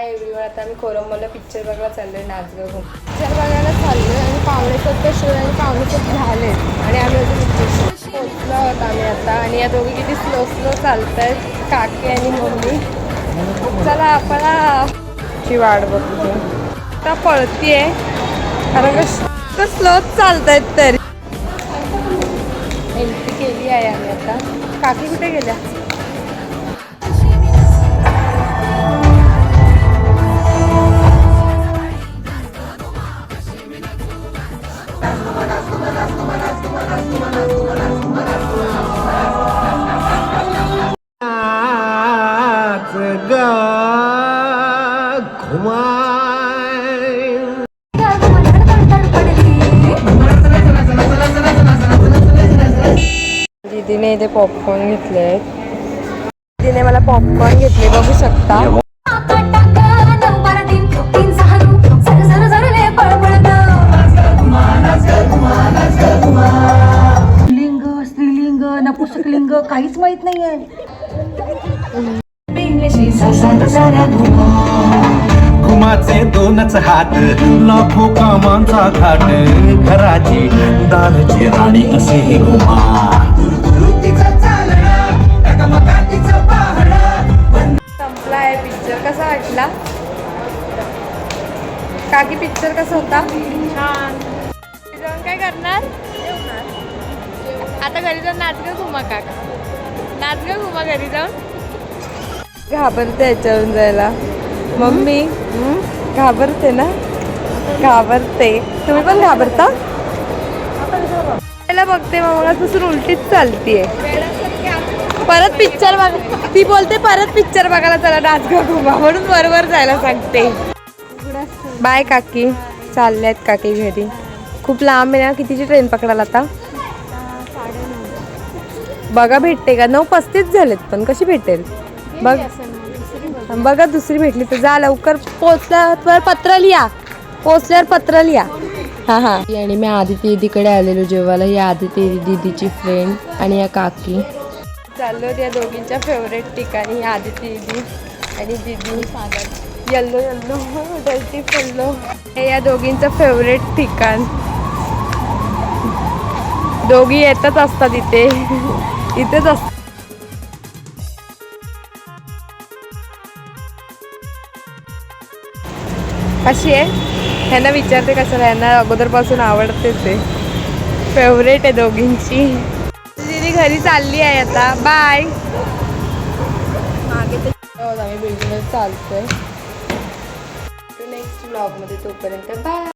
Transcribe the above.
Everyone आता आम्ही कोरमला picture बघायला चाललोय नाचगाव पिक्चर बघायला चाललोय आणि पावणे तर शिवाय आणि पाहुणे सत्तर झाले आणि आम्ही अजून पिक्चर पोचलो आहोत आम्ही आता. आणि या दोघी किती स्लो स्लो चालत आहेत काकी आणि मम्मी. चला आपला ची वाट बघतो आता पळतीये. कारण का स्लोच चालत आहेत तरी. एंट्री केली आहे आम्ही आता. काकी कुठे गेल्या? दीदीने इथे पॉपकॉर्न घेतले आहेत दीदीने मला पॉपकॉर्न घेतले बघू शकता. स्त्रीलिंग नपुसकलिंग काहीच माहीत नाहीये. घुमाचे दोनच हात लाखो कामांचा घाट घराची दानची राणी असे हे घुमा संपला आहे पिक्चर कसा वाटला? काकी पिक्चर कसा होता? छान. जाऊन काय करणार? आता घरी जाऊन नाच गं घुमा काका. नाच गं घुमा घरी जाऊन. घाबरते याच्यावरून जायला. मम्मी घाबरते ना? घाबरते. तुम्ही पण घाबरता? त्याला बघते मग मगापासून उलटीच चालतीये. परत पिक्चर बघ. ती बोलते परत पिक्चर बघायला चला नाच ग घुमा. म्हणून बरोबर जायला सांगते. बाय काकी. चालल्यात काकी घरी. खूप लांब आहे ना कितीची ट्रेन पकडाल आता? बघा भेटते का? नऊ पस्तीस झालेत पण कशी भेटेल? बघ. बघा दुसरी भेटली तर जा लवकर. पोचल्यावर पत्र लिहा. पोचल्यावर पत्र लिहा. हा हा. आणि मी आदिती दीदीकडे आलेलो जेवायला. ही आदिती दीदीची फ्रेंड आणि या काकी. चाललो या दोघींच्या फेवरेट ठिकाणी ही आदिती दीदी आणि दीदी. येल्लो येल्लो डलती फुल्लो हे या दोघींचं फेवरेट ठिकाण. दोघी येतच असतात इथे. इथेच असतात कशी आहे. ह्यांना विचारते कसं ह्यांना अगोदरपासून आवडते ते. फेवरेट आहे दोघींची. दीदी घरी चालली आहे आता. बाय मागे ते आम्ही बिल्डिंग चालतोय. नेक्स्ट ब्लॉगमध्ये तोपर्यंत. बाय